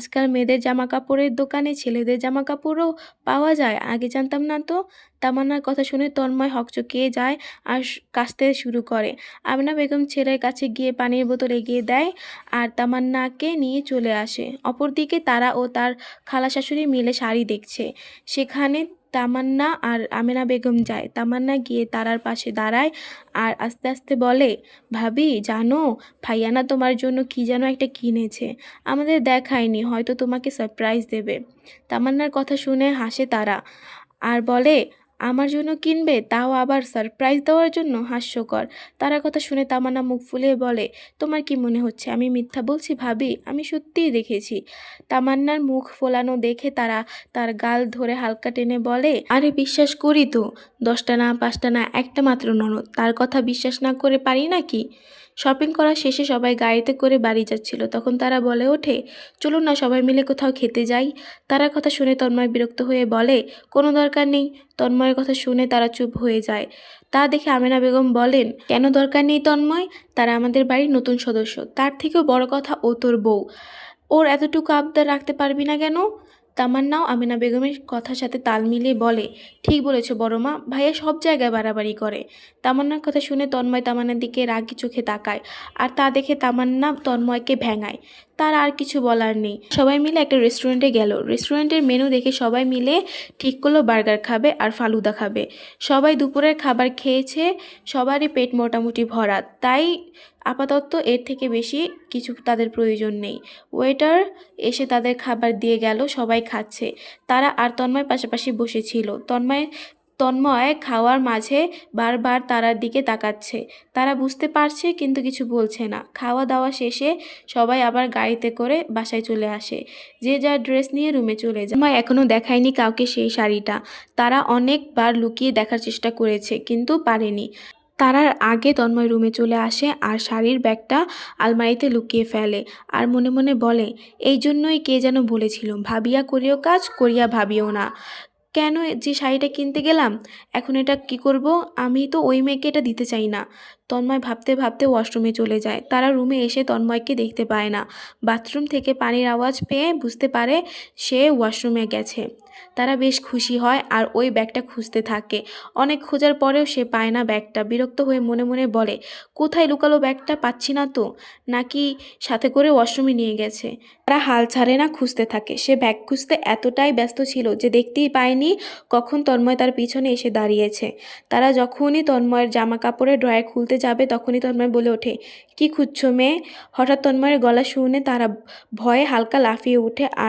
আজকাল মেয়েদের জামা কাপড়ের দোকানে ছেলেদের জামা কাপড়ও পাওয়া যায়। আগে জানতাম না তো। তামান্নার কথা শুনে তন্ময় হকচকিয়ে যায় আর কাঁচতে শুরু করে। আমিনা বেগম ছেলের কাছে গিয়ে পানির বোতল এগিয়ে দেয় আর তামান্নাকে নিয়ে চলে আসে। অপরদিকে তারা ও তার খালা শাশুড়ি মিলে শাড়ি দেখছে। সেখানে তামান্না আর আমেনা বেগম যায়। তামান্না গিয়ে তারার পাশে দাঁড়ায় আর আস্তে আস্তে বলে, ভাবি, জানো ভাইয়ানা তোমার জন্য কি যেন একটা কিনেছে। আমাদের দেখায়নি, হয়তো তোমাকে সারপ্রাইজ দেবে। তামান্নার কথা শুনে হাসে তারা আর বলে আমার জন্য কিনবে, তাও আবার সারপ্রাইজ দেওয়ার জন্য হাস্যকর। তারা কথা শুনে তামান্না মুখ ফুলিয়ে বলে, তোমার কি মনে হচ্ছে আমি মিথ্যা বলছি ভাবি? আমি সত্যিই দেখেছি। তামান্নার মুখ ফোলানো দেখে তারা তার গাল ধরে হালকা টেনে বলে, আরে বিশ্বাস করি তো, দশটা না পাঁচটা না একটা মাত্র ননদ, তার কথা বিশ্বাস না করে পারি নাকি? শপিং করা শেষে সবাই গাড়িতে করে বাড়ি যাচ্ছিল। তখন তারা বলে, ওঠে, চলুন না, সবাই মিলে কোথাও খেতে যাই। তারা কথা শুনে তন্ময় বিরক্ত হয়ে বলে, কোনো দরকার নেই। তন্ময়ের কথা শুনে তারা চুপ হয়ে যায়। তা দেখে আমেনা বেগম বলেন, কেন দরকার নেই তন্ময়? তারা আমাদের বাড়ির নতুন সদস্য। তার থেকেও বড় কথা ও তোর বউ। ওর এতটুকু আবদার রাখতে পারবি না কেন? তামান্নাও আমিনা বেগমের কথার সাথে তাল মিলিয়ে বলে, ঠিক বলেছে বড় মা, ভাইয়া সব জায়গায় বাড়াবাড়ি করে। তামান্নার কথা শুনে তন্ময় তামান্নার দিকে রাগি চোখে তাকায়, আর তা দেখে তামান্না তন্ময়কে ভেঙায়। তার আর কিছু বলার নেই। সবাই মিলে একটা রেস্টুরেন্টে গেল। রেস্টুরেন্টের মেনু দেখে সবাই মিলে ঠিক করল বার্গার খাবে আর ফালুদা খাবে। সবাই দুপুরের খাবার খেয়েছে, সবারই পেট মোটামুটি ভরা। তাই আপাতত এর থেকে বেশি কিছু তাদের প্রয়োজন নেই। ওয়েটার এসে তাদের খাবার দিয়ে গেল, সবাই খাচ্ছে। তারা আর তন্ময় পাশাপাশি বসেছিল। তন্ময় তন্ময় খাওয়ার মাঝে বারবার তারার দিকে তাকাচ্ছে। তারা বুঝতে পারছে, কিন্তু কিছু বলছে না। খাওয়া দাওয়া শেষে সবাই আবার গাড়িতে করে বাসায় চলে আসে। যে যার ড্রেস নিয়ে রুমে চলে যায়। তন্ময় এখনও দেখায়নি কাউকে সেই শাড়িটা। তারা অনেকবার লুকিয়ে দেখার চেষ্টা করেছে, কিন্তু পারেনি। তারার আগে তন্ময় রুমে চলে আসে আর শাড়ির ব্যাগটা আলমারিতে লুকিয়ে ফেলে আর মনে মনে বলে, এই জন্যই কে যেন বলেছিল, ভাবিয়া করিও কাজ, করিয়া ভাবিও না। কেন যে শাড়িটা কিনতে গেলাম? এখন এটা কি করব? আমি তো ওই মেয়েকে এটা দিতে চাই না। তন্ময় ভাবতে ভাবতে ওয়াশরুমে চলে যায়। তারা রুমে এসে তন্ময়কে দেখতে পায় না। বাথরুম থেকে পানির আওয়াজ পেয়ে বুঝতে পারে সে ওয়াশরুমে গেছে। তারা বেশ খুশি হয় আর ওই ব্যাগটা খুঁজতে থাকে। অনেক খোঁজার পরেও সে পায় না ব্যাগটা। বিরক্ত হয়ে মনে মনে বলে, কোথায় লুকালো ব্যাগটা? পাচ্ছি না তো। নাকি সাথে করে ওয়াশরুমে নিয়ে গেছে। তারা হাল ছাড়ে না খুঁজতে থাকে। সে ব্যাগ খুঁজতে এতটাই ব্যস্ত ছিল যে দেখতেই পায়নি কখন তন্ময় তার পিছনে এসে দাঁড়িয়েছে। তারা যখনই তন্ময়ের জামা কাপড়ের ড্রয়ার খুলতে যাবে, তখনই তন্ময় বলে ওঠে, কি খুঁজছো মেয়ে? হঠাৎ তন্ময়ের গলা শুনে তারা ভয়ে হালকা লাফিয়ে ওঠে আর